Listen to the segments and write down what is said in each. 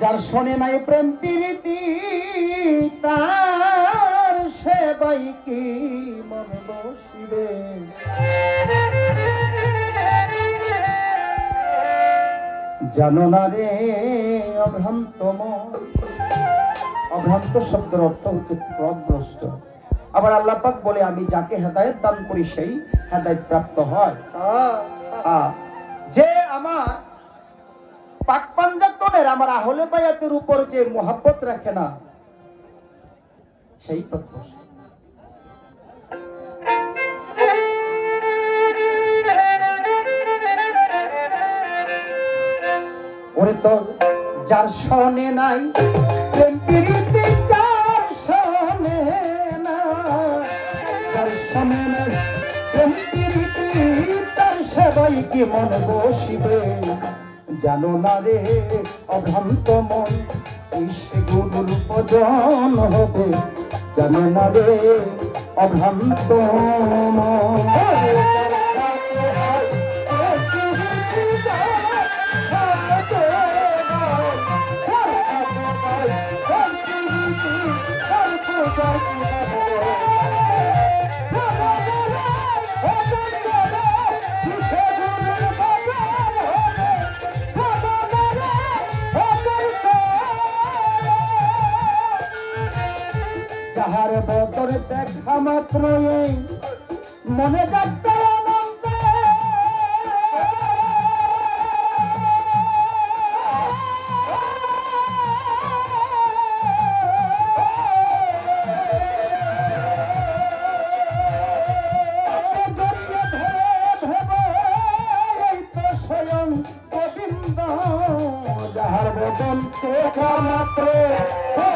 যার শোনে নাই প্রেম প্রীতি তার সেবাই কি মন বসিবে জানো না রে অভ্রান্ত মন অভ্রান্ত শব্দের অর্থ হচ্ছে প্রভ্রষ্ট আবার আল্লাহ পাক বলে আমি যাকে হেদায়েত দান করি সেই হেদায়েত প্রাপ্ত হয় যে আমার পাক পাঞ্জাতনের আমার আহলে বায়াতের উপর যে মোহাব্বত রাখে না, সেই প্রভ্রষ্ট ওরে তোর যার শোনে নাই শোনে না যার শোনে নাই প্রেম প্রীতি তার সবাই কি মন বসিবে? জানো না রে অভ্রান্ত মন গুরুর ভজন হবে জানো না রে অভ্রান্ত মন যাহার বদর দেখা মাত্র মনে যাচ্ছে আনন্দে। জড়িয়ে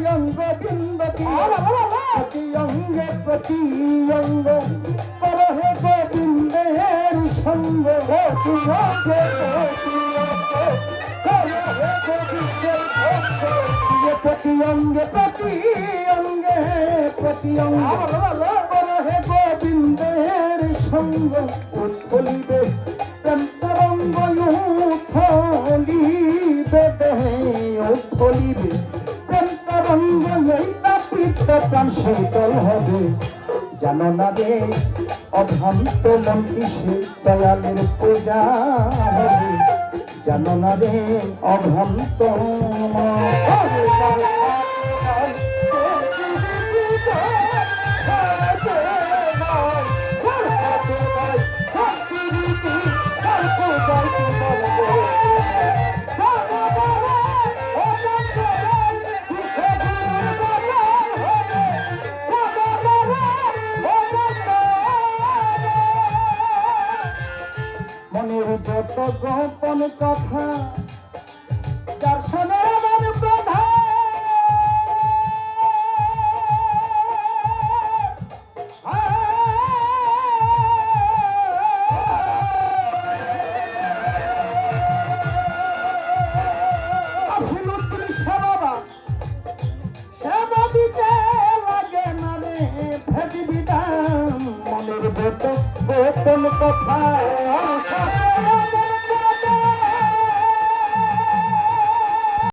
তো স্বয়ং গোবিন্দ প্রতি অঙ্গে প্রতি অঙ্গ করহে গোবিন্দের সঙ্গ প্রতি অঙ্গে প্রতি অঙ্গ করহে গোবিন্দের সঙ্গ যে প্রতি অঙ্গে প্রতি অঙ্গে প্রতি অঙ্গে করহে গোবিন্দের সঙ্গ উৎফলিবে প্রেম তরঙ্গ উৎফলিবে দেহে উৎফলিবে প্রেম তরঙ্গ এই তাপিত প্রাণ শীতল হবে জানো না রে অভ্রান্ত মন কিসে দয়ালের পূজা হবে জানো না রে অভ্রান্ত গোপন কথা, যার শোনে মন প্রধান আফিলুদ্দিন শাবাবা সেবা দিতে লাগে না রে ভেদ বিধান। মনের কথা